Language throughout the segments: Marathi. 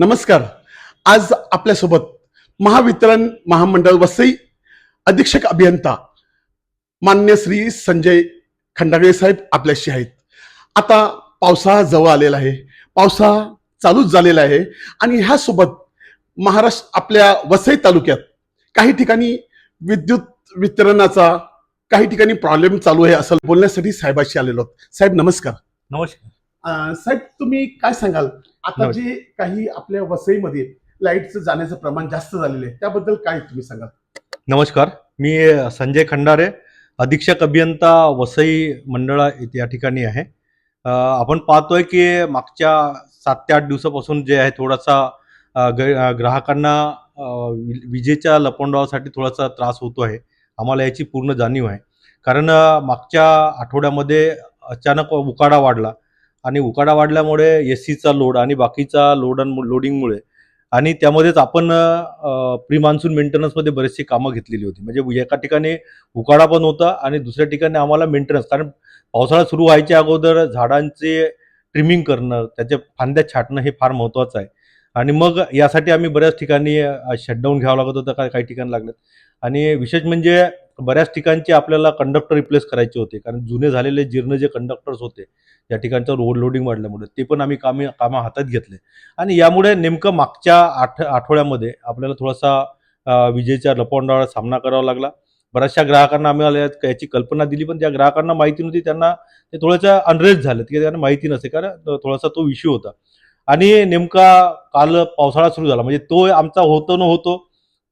नमस्कार. आज आपल्यासोबत महावितरण महामंडळ वसई अधीक्षक अभियंता मान्य श्री संजय खंडागळे साहेब आपल्याशी आहेत. आता पावसाळा जवळ आलेला आहे. पावसाळा चालूच झालेला आहे आणि ह्यासोबत महाराष्ट्र आपल्या वसई तालुक्यात काही ठिकाणी विद्युत वितरणाचा काही ठिकाणी प्रॉब्लेम चालू आहे असं बोलण्यासाठी साहेबाशी आलेलो साहेब नमस्कार. नमस्कार. साहेब तुम्ही काय सांगाल? आता. जे काही आपल्या वसईमध्ये लाईटचं जाण्याचं प्रमाण जास्त झालेलं आहे त्याबद्दल काय तुम्ही सांगाल? नमस्कार. मी संजय खंडारे अधीक्षक अभियंता वसई मंडळा या ठिकाणी आहे. आपण पाहतोय की मागच्या सात ते आठ दिवसापासून जे आहे थोडासा ग्राहकांना विजेच्या लपंडावासाठी थोडासा त्रास होतो आहे. आम्हाला याची पूर्ण जाणीव आहे. कारण मागच्या आठवड्यामध्ये अचानक उकाडा वाढला. आणि उकाडा वाढल्यामुळे एस सीचा लोड आणि बाकीचा लोड लोडिंगमुळे आणि त्यामध्येच आपण प्री मान्सून मेंटेनन्समध्ये बरेचशी कामं घेतलेली होती. म्हणजे एका ठिकाणी उकाडा पण होता आणि दुसऱ्या ठिकाणी आम्हाला मेंटेनन्स. कारण पावसाळा सुरू व्हायच्या अगोदर झाडांचे ट्रिमिंग करणं त्याच्या फांद्या छाटणं हे फार महत्त्वाचं आहे. आणि मग यासाठी आम्ही बऱ्याच ठिकाणी शटडाऊन घ्यावं लागत होतं काही ठिकाणी लागलं. आणि विशेष म्हणजे बऱ्याच ठिकाणचे आपल्याला कंडक्टर रिप्लेस करायचे होते. कारण जुने झालेले जीर्ण जे कंडक्टर्स होते या ठिकाणचं ओव्हरलोडिंग वाढल्यामुळे ते पण आम्ही कामे कामं हातात घेतले. आणि यामुळे नेमकं मागच्या आठ आठवड्यामध्ये आपल्याला थोडासा विजेच्या लपवंडावर सामना करावा लागला. बऱ्याचशा ग्राहकांना आम्ही याची कल्पना दिली पण त्या ग्राहकांना माहिती नव्हती. त्यांना ते थोडंसं अनरेस्ट झालं की त्यांना माहिती नसे कारण थोडासा तो इश्यू होता. आणि नेमका काल पावसाळा सुरू झाला म्हणजे तो आमचा होतो न होतो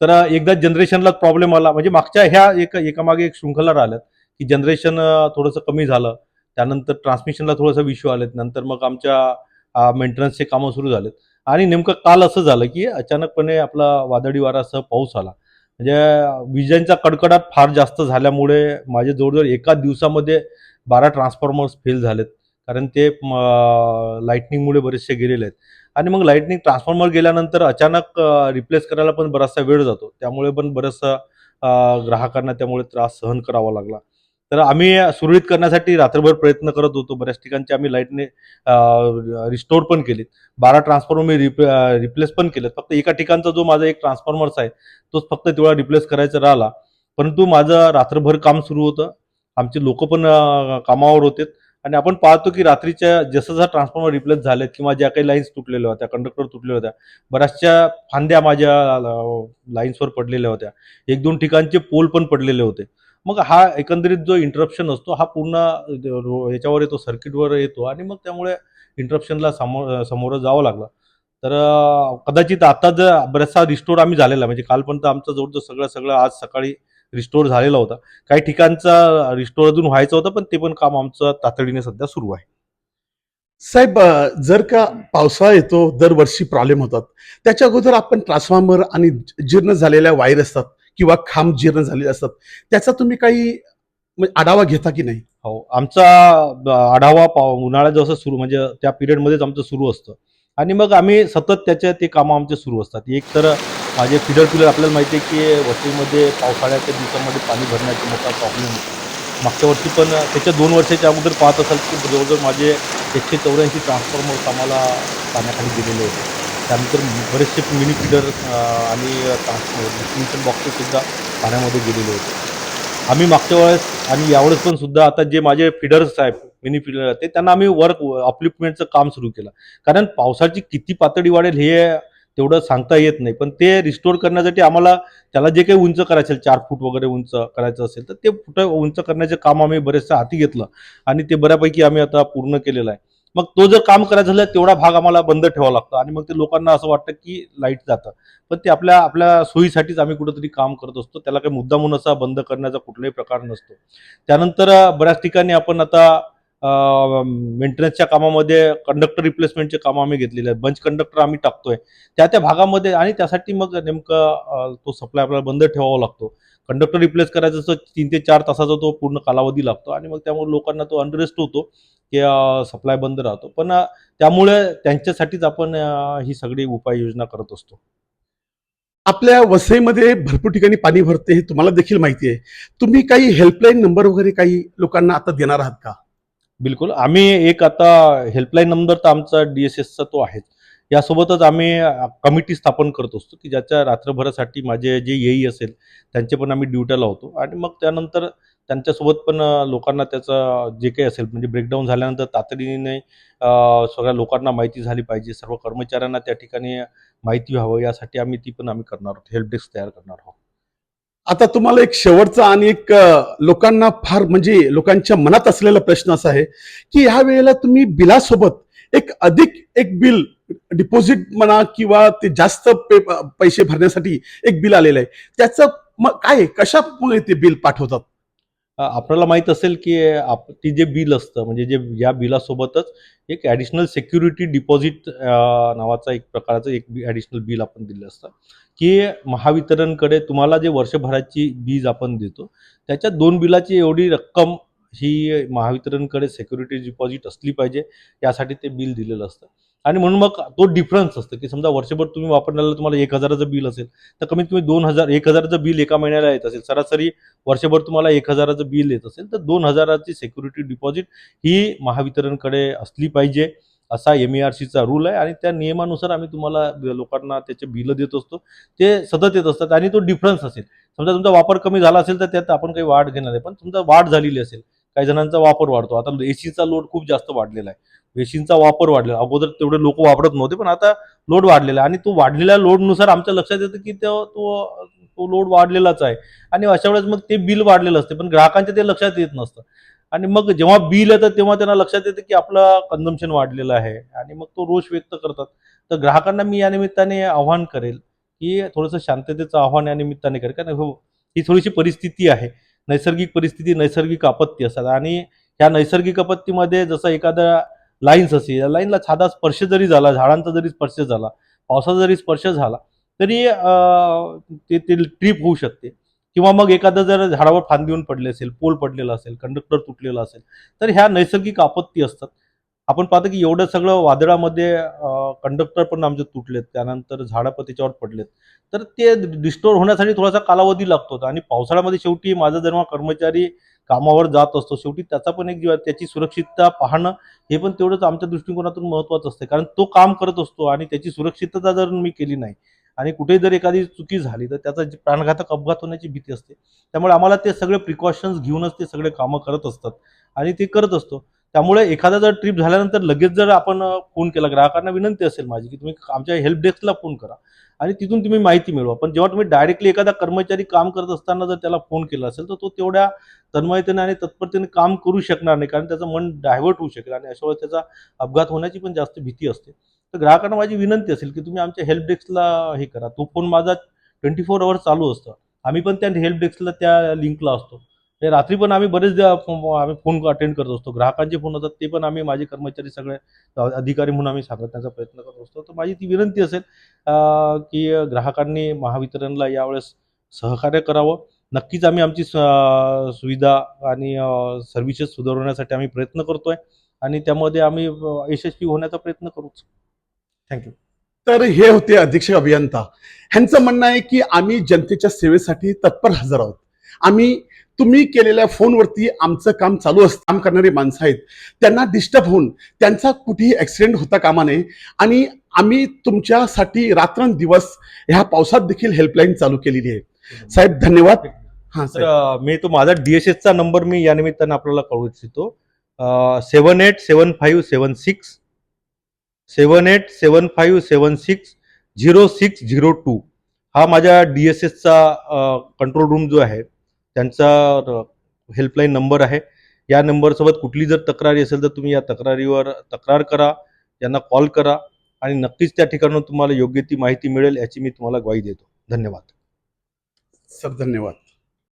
तर एकदा जनरेशनला प्रॉब्लेम आला म्हणजे मागच्या ह्या एक एकामागे एक शृंखला राहिल्यात की जनरेशन थोडंसं कमी झालं त्यानंतर ट्रान्समिशनला थोडंसं इश्यू आलेत नंतर मग आमच्या मेंटेनन्सचे कामं सुरू झालेत. आणि नेमकं काल असं झालं की अचानकपणे आपला वादळी वारासह पाऊस आला. म्हणजे विजांचा कडकडाट फार जास्त झाल्यामुळे माझे जवळजवळ एका दिवसामध्ये बारा ट्रान्सफॉर्मर्स फेल झालेत. कारण ते लाईटनिंगमुळे बरेचसे गेलेले आहेत. आणि मग लाईटनिंग ट्रान्सफॉर्मर गेल्यानंतर अचानक रिप्लेस करायला पण बराचसा वेळ जातो. त्यामुळे पण बराचसा ग्राहकांना त्यामुळे त्रास सहन करावा लागला. तर आम्ही सुरळीत करण्यासाठी रात्रभर प्रयत्न करत होतो. बऱ्याच ठिकाणचे आम्ही लाईटने रिस्टोर पण केलीत. बारा ट्रान्सफॉर्मर मी रिप रिप्लेस पण केलेत. फक्त एका ठिकाणचा जो माझा एक ट्रान्सफॉर्मर्स आहे तोच फक्त तेवढा रिप्लेस करायचा राहिला. परंतु माझं रात्रभर काम सुरू होतं. आमचे लोक पण कामावर होते आणि आपण पाहतो की रात्रीच्या जसं जसं ट्रान्सफॉर्मर रिप्लेस झालेत किंवा ज्या काही लाईन्स तुटलेल्या होत्या कंडक्टर तुटलेल्या होत्या बऱ्याचशा फांद्या माझ्या लाईन्सवर पडलेल्या होत्या. एक दोन ठिकाणचे पोल पण पडलेले होते. मग हा एकंदरीत जो इंटरप्शन असतो हा पूर्ण याच्यावर येतो सर्किटवर येतो आणि मग त्यामुळे इंटरप्शनला समोर समोर जावं लागलं. तर कदाचित आता जर बराचसा रिस्टोर आम्ही झालेला म्हणजे कालपर्यंत आमचं जवळजवळ सगळं सगळं आज सकाळी रिस्टोर झालेला होता. काही ठिकाणचा रिस्टोर अजून व्हायचं होतं पण ते पण काम आमचं तातडीने सध्या सुरू आहे. साहेब जर का पावसाळा येतो दरवर्षी प्रॉब्लेम होतात. त्याच्या अगोदर आपण ट्रान्सफॉर्मर आणि जीर्ण झालेल्या वायर असतात किंवा खांब जीर्ण झालेले असतात त्याचा तुम्ही काही म्हणजे आढावा घेता की नाही? हो आमचा आढावा पाव उन्हाळ्यात जसं सुरू म्हणजे त्या पिरियडमध्येच आमचं सुरू असतं. आणि मग आम्ही सतत त्याच्या ते कामं आमचे सुरू असतात. एक तर माझे फिडर पिलर आपल्याला माहिती आहे की वसईमध्ये पावसाळ्याच्या दिवसामध्ये पाणी भरण्याचा मोठा प्रॉब्लेम मागच्या वर्षी पण त्याच्या दोन वर्षाच्या अगोदर पाहत असाल की जवळजवळ माझे एकशे चौऱ्याऐंशी ट्रान्सफॉर्मर्स आम्हाला पाण्याखाली गेलेले होते. त्यानंतर बरेचसे मिनी फिडर आणि डिस्ट्रीब्युशन बॉक्सेससुद्धा पाण्यामध्ये गेलेले होते. आम्ही मागच्या वेळेस आणि यावेळेस पण सुद्धा आता जे माझे फिडर्स आहेत मिनी फिडर ते त्यांना आम्ही वर्क अपलिफ्टमेंटचं काम सुरू केलं. कारण पावसाची किती पातळी वाढेल हे तेवढं सांगता येत नाही. पण ते रिस्टोर करण्यासाठी आम्हाला त्याला जे काही उंच करायचं असेल चार फूट वगैरे उंच करायचं असेल तर ते फुट उंच करण्याचे काम आम्ही बरेचसे हाती घेतलं. आणि ते बऱ्यापैकी आम्ही आता पूर्ण केलेलं आहे. मग तो जर काम करायचं झालं तेवढा भाग आम्हाला बंद ठेवावा लागतो. आणि मग ते लोकांना असं वाटतं की लाइट जातं. पण ते आपल्या आपल्या सोयीसाठीच आम्ही कुठंतरी काम करत असतो. त्याला काही मुद्दा म्हणून असा बंद करण्याचा कुठलाही प्रकार नसतो. त्यानंतर बऱ्याच ठिकाणी आपण आता मेंटेनन्सच्या कामामध्ये कंडक्टर रिप्लेसमेंटचे कामं आम्ही घेतलेले आहेत. बंच कंडक्टर आम्ही टाकतोय. त्या त्या भागामध्ये आणि त्यासाठी मग नेमकं तो सप्लाय आपल्याला बंद ठेवावा लागतो. कंडक्टर रिप्लेस करायचं असं तीन ते चार तासाचा तो पूर्ण कालावधी लागतो आणि मग त्यामुळे लोकांना तो अनरेस्ट होतो की सप्लाय बंद राहतो. पण त्यामुळे त्यांच्यासाठीच आपण ही सगळी उपाययोजना करत असतो. आपल्या वसईमध्ये भरपूर ठिकाणी पाणी भरते हे तुम्हाला देखील माहिती आहे. तुम्ही काही हेल्पलाईन नंबर वगैरे काही लोकांना आता देणार आहात का? बिलकुल. आम्ही एक आता हेल्पलाईन नंबर तर आमचा डी एस एसचा तो आहेच. यासोबतच आम्ही कमिटी स्थापन करत असतो की ज्याच्या रात्रभरासाठी माझे जे येई असेल त्यांचे पण आम्ही ड्युट्या लावतो आणि मग त्यानंतर त्यांच्यासोबत पण लोकांना त्याचं जे काही असेल म्हणजे ब्रेकडाऊन झाल्यानंतर तातडीने सगळ्या लोकांना माहिती झाली पाहिजे. सर्व कर्मचाऱ्यांना त्या ठिकाणी माहिती व्हावं यासाठी आम्ही ती पण आम्ही करणार आहोत. हेल्प डेस्क तयार करणार आहोत. आता तुम्हाला एक शेवटचा आणि एक लोकांना फार म्हणजे लोकांच्या मनात असलेला प्रश्न असा आहे की ह्या वेळेला तुम्ही बिलासोबत एक अधिक एक बिल डिपॉझिट म्हणा किंवा ते जास्त पे पैसे भरण्यासाठी एक बिल आलेलं आहे. त्याचं मग काय कशामुळे ते बिल पाठवतात? आपल्याला माहीत असेल की आप ती जे बिल असतं म्हणजे जे या बिलासोबतच एक ॲडिशनल सेक्युरिटी डिपॉझिट नावाचा एक प्रकारचं एक ॲडिशनल बिल आपण दिलं असतं. की महावितरणकडे तुम्हाला जे वर्षभराची बीज आपण देतो त्याच्यात दोन बिलाची एवढी रक्कम ही महावितरणकडे सेक्युरिटी डिपॉझिट असली पाहिजे यासाठी ते बिल दिलेलं असतं. आणि म्हणून मग तो डिफरन्स असतं की समजा वर्षभर तुम्ही वापरण्याला तुम्हाला एक हजाराचं बिल असेल तर कमीत कमी दोन हजार एक हजाराचं बिल एका महिन्याला येत असेल. सरासरी वर्षभर तुम्हाला एक हजाराचं बिल येत असेल तर दोन हजाराची सेक्युरिटी डिपॉझिट ही महावितरणकडे असली पाहिजे. असा एम ई आर सीचा रूल आहे आणि त्या नियमानुसार आम्ही तुम्हाला लोकांना त्याचे बिलं देत असतो. ते सतत येत असतात आणि तो डिफरन्स असेल. समजा तुमचा वापर कमी झाला असेल तर त्यात आपण काही वाढ घेणार आहे पण तुमचा वाढ झालेली असेल काही जणांचा वापर वाढतो. आता एसीचा लोड खूप जास्त वाढलेला आहे. एसीचा वापर वाढलेला. अगोदर तेवढे लोक वापरत नव्हते पण आता लोड वाढलेला आहे. आणि तो वाढलेल्या लोडनुसार आमच्या लक्षात येतं की तो तो तो लोड वाढलेलाच आहे. आणि अशा वेळेस मग ते बिल वाढलेलं असते पण ग्राहकांच्या ते लक्षात येत नसतं. आणि मग जेव्हा बिल येतं तेव्हा त्यांना लक्षात येतं की आपलं कन्झम्पशन वाढलेलं आहे. आणि मग तो रोष व्यक्त करतात. तर ग्राहकांना मी या निमित्ताने आव्हान करेल की थोडंसं शांततेचं आव्हान या निमित्ताने करेल. कारण हो ही थोडीशी परिस्थिती आहे. नैसर्गिक परिस्थिती नैसर्गिक आपत्ती असतात. आणि ह्या नैसर्गिक आपत्तीमध्ये जसं एखादा लाईन्स असेल या लाईनला साधा स्पर्श जरी झाला झाडांचा जरी स्पर्श झाला पावसाचा जरी स्पर्श झाला तरी ते ते ट्रिप होऊ शकते. किंवा मग एखादं जर झाडावर फांदी येऊन पडले असेल पोल पडलेला असेल कंडक्टर तुटलेला असेल तर ह्या नैसर्गिक आपत्ती असतात. आपण पाहतो की एवढं सगळं वादळामध्ये कंडक्टर पण आमचे तुटलेत त्यानंतर झाडं पण त्याच्यावर पडलेत. तर ते डिस्टोर होण्यासाठी थोडासा कालावधी लागतो आणि पावसाळ्यामध्ये शेवटी माझा जेव्हा कर्मचारी कामावर जात असतो शेवटी त्याचा पण एक त्याची सुरक्षितता पाहणं हे पण तेवढंच आमच्या दृष्टिकोनातून महत्त्वाचं असते. कारण तो काम करत असतो आणि त्याची सुरक्षितता जर मी केली नाही आणि कुठे जर एखादी चुकी झाली तर त्याचा प्राणघातक अपघात होण्याची भीती असते. त्यामुळे आम्हाला ते सगळे प्रिकॉशन्स घेऊनच ते सगळे कामं करत असतात. आणि ते करत असतो. त्यामुळे एखादा जर ट्रिप झाल्यानंतर लगेच जर आपण फोन केला ग्राहकांना विनंती असेल माझी की तुम्ही आमच्या हेल्प डेस्कला फोन करा. आणि तिथून तुम्ही माहिती मिळवा. पण जेव्हा तुम्ही डायरेक्टली एखादा कर्मचारी काम करत असताना जर त्याला फोन केला असेल तर तो तेवढ्या तन्मयतेने आणि तत्परतेने काम करू शकणार नाही. कारण त्याचं मन डायव्हर्ट होऊ शकेल आणि अशा वेळेस त्याचा अपघात होण्याची पण जास्त भीती असते. तर ग्राहकांना माझी विनंती असेल की तुम्ही आमच्या हेल्प डेस्कला हे करा. तो फोन माझा ट्वेंटी फोर आवर्स चालू असतं. आम्ही पण त्या हेल्प डेस्कला त्या लिंकला असतो. ते रात्री पण आम्ही बरेचदा आम्ही फोन अटेंड करत असतो. ग्राहकांचे फोन होतात ते पण आम्ही माझे कर्मचारी सगळे अधिकारी म्हणून आम्ही सांगण्याचा प्रयत्न करत असतो. तर माझी ती विनंती असेल की ग्राहकांनी महावितरणला यावेळेस सहकार्य करावं. नक्कीच आम्ही आमची स- सुविधा आणि सर्व्हिसेस सुधारवण्यासाठी आम्ही प्रयत्न करतोय. आणि त्यामध्ये आम्ही यशस्वी होण्याचा प्रयत्न करूच. थँक्यू तर हे होते अधीक्षक अभियंता. ह्यांचं म्हणणं आहे की आम्ही जनतेच्या सेवेसाठी तत्पर हजर आहोत. आम्ही तुम्ही केलेल्या फोनवरती आमचं काम चालू असतं काम करणारी माणसं आहेत. त्यांना डिस्टर्ब होऊन त्यांचा कुठेही ऍक्सिडेंट होता कामा नये. आणि आम्ही तुमच्यासाठी रात्रंदिवस ह्या पावसात देखील हेल्पलाईन चालू केलेली आहे. साहेब धन्यवाद. हा सर मी तो माझा डीएसएसचा नंबर मी या निमित्तानं आपल्याला कळू इच्छितो. Seven eight seven five seven six seven eight seven five seven six zero six zero two हा माझ्या डी एस एसचा कंट्रोल रूम जो आहे त्यांचा हेल्पलाईन नंबर आहे. या नंबरसोबत कुठली जर तक्रारी असेल तर तुम्ही या तक्रारीवर तक्रार करा यांना कॉल करा आणि नक्कीच त्या ठिकाणून तुम्हाला योग्य ती माहिती मिळेल याची मी तुम्हाला ग्वाही देतो. धन्यवाद. सर धन्यवाद.